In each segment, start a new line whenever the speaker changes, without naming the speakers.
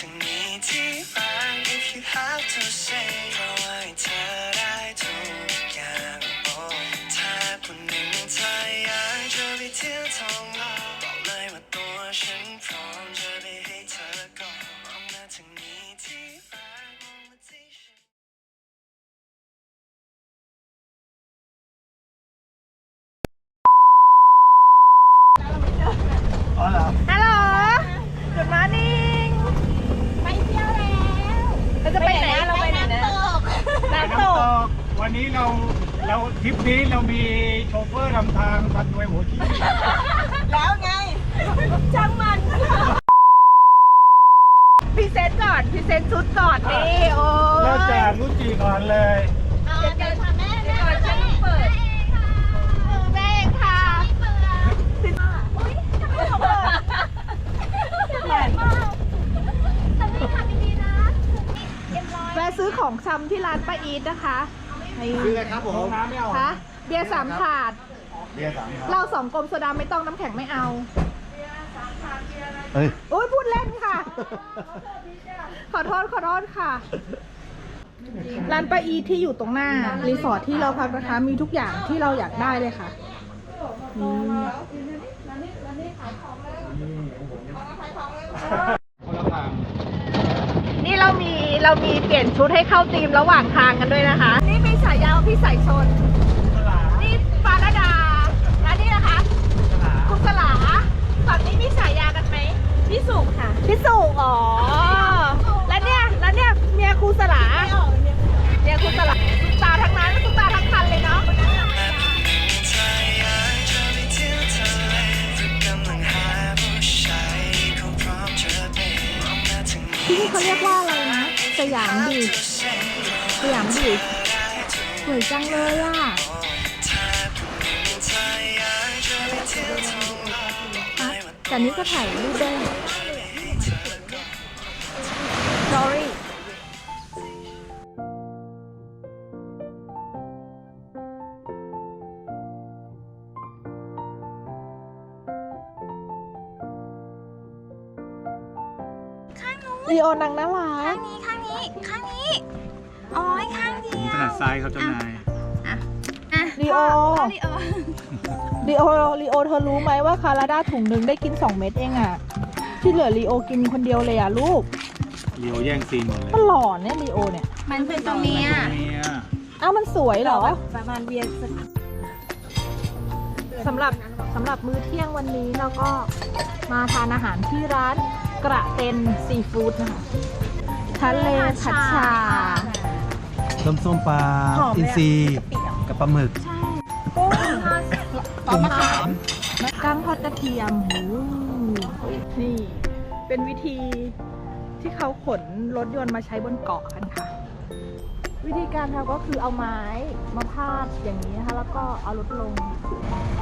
ถึงนี้ที่รัก if you have to วันนี้เรา
เราทริปนี้เรามีโชเฟอร์นำทางพันด้วยหัวขี้
แล้วไงช่างมัน
พรีเซนต์ก่อนพรีเซนต์ชุดก่อนนี่โอ้
เริ่มจาก
ย
รุจิก่อนเลย
เอาเดี๋ยวค่ะแม่แม่
ก่อนฉันเปิดแม่ค่ะ
อุ้ยทำไมเขาเปิดแรงมากทำให้ทำดีๆนะเรียบร้อย
แวะซื้อของชำที่ร้านป้าอีทนะคะนี่
คืออะไรครับผม
น้ำไม่เอา
คะเบียร์สามถาด
เบียร์สามครับ
เราสองกลมโซดาไม่ต้องน้ำแข็งไม่เอา
เฮ้ย
โอ้ยพูดเล่นค่ะ ขอโทษขอโทษค่ะ ร้านป้าอีทที่อยู่ตรงหน้า รีสอร์ทที่เราพักนะคะ มีทุกอย่างที่เราอยากได้เลยค่ะนี่
คนละทาง
นี่เรามีเรามีเปลี่ยนชุดให้เข้าธีมระหว่างทางกันด้วยนะคะนี่มีฉายาว่า พี่สายชน นี่ฟาราดา และนี่นะคะ คุณสลาฝั่งนี้มีฉายากันไหมพี่สุค่ะ พี่สุอ๋อ แล้วเนี่ย แล้วเนี่ยเมียครูสลาเมียครูสลาตุ๊กตาทั้งนั้นตุ๊กตาทั้งคันเลยเนาะ
เธออยากจะไปเที่ยวทะเลหรือกำลังหาผู้ชายเขาพร้อมจะเป็นมองมาถึงนี้
ที่นี่เขาเรียกว่าอะไรนะ สยามบีชสยามบีชส วยจังเลยอะ
ถ้าผู้หญิงเธออยากจะไปเที่ยวท่องโลกบอกเลยว่า
แต่นี่ก็ถ่ายรูปได้ sorry
ข้างนู้น
ลีโอนางน่ารั
ข้ากงนี้ ข้างนี้ ข้างนี้ อ๋อยข้างเดียว
ถนัดซ้ายครับเจ้านาย
อะ
ลีโอ
พ่ลีโอ
ลีโอลีโอเธอรู้ไหมว่าคาราดาถุงหนึ่งได้กิน 2 เม็ดเองอะที่เหลือลีโอกินคนเดียวเลยอะลูก
เลียวแย่งซีนหมดเลย
มันหล่อนเนี่ยลีโอเนี่ย
มันเป็นตรงนี้อะ
เนี่ย
อ้าวมันสวยเหรอ
ประมาณเบียร์สัก
สำหรับสำหรับมื้อเที่ยงวันนี้เราก็มาทานอาหารที่ร้านกระเต็นซีฟู้ดนะคะทะเลผัดชา
ต้มส้มปลา
หอมเลยอะ
อินทรีกับปลาหมึก
กุ้ง
ต้มมะขาม
กั้งทอดกระเทียมหูนี่ เป็นวิธีที่เขาขนรถยนต์มาใช้บนเกาะกันค่ะ วิธีการทำก็คือเอาไม้มาพาดอย่างนี้นะคะ แล้วก็เอารถลง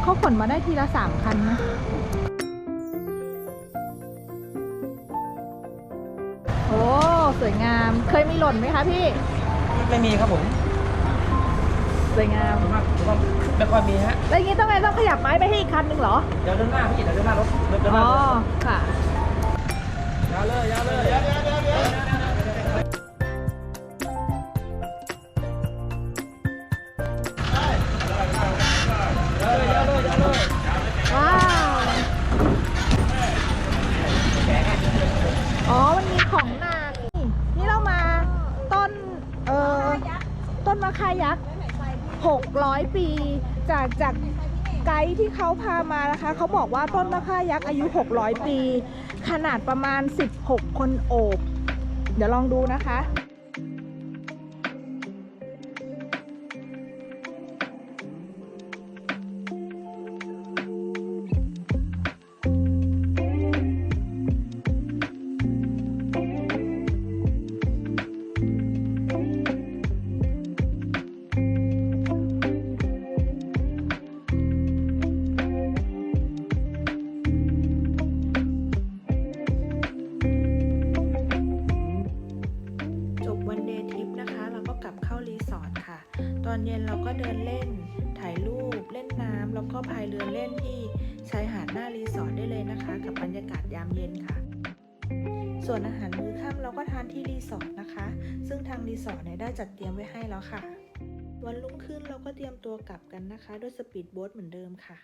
เขาขนมาได้ทีละสามคันนะ โอ้ สวยงาม เคยมีหล่นไหมคะพี่
ไม่มีครับผม
สวยงาม
ไม่ค่อยมีฮะ
แล้วอย่างนี้ต้องไงต้องขยับไม้ไปให้อีกคันหนึ่งเหรอ
เดี๋ยวเดินหน้าพี่เดี๋ยวเดินหน้ารถเดินเดินห
อ๋
น้า
อ
รถ
ค่ะ
ยาวเลยยาวเลย
600 ปี จากจากไกด์ที่เขาพามานะคะ เขาบอกว่าต้นมะค่ายักษ์อายุ 600 ปี ขนาดประมาณ 16 คนโอบ เดี๋ยวลองดูนะคะ นเล่น ถ่ายรูป เล่นน้ำแล้วก็พายเรือเล่นที่ชายหาดหน้ารีสอร์ทได้เลยนะคะ กับบรรยากาศยามเย็นค่ะ ส่วนอาหารมื้อค่ำเราก็ทานที่รีสอร์ทนะคะ ซึ่งทางรีสอร์ทเนี่ยได้จัดเตรียมไว้ให้แล้วค่ะ วันรุ่งขึ้นเราก็เตรียมตัวกลับกันนะคะ ด้วยสปีดโบ๊ทเหมือนเดิมค่ะ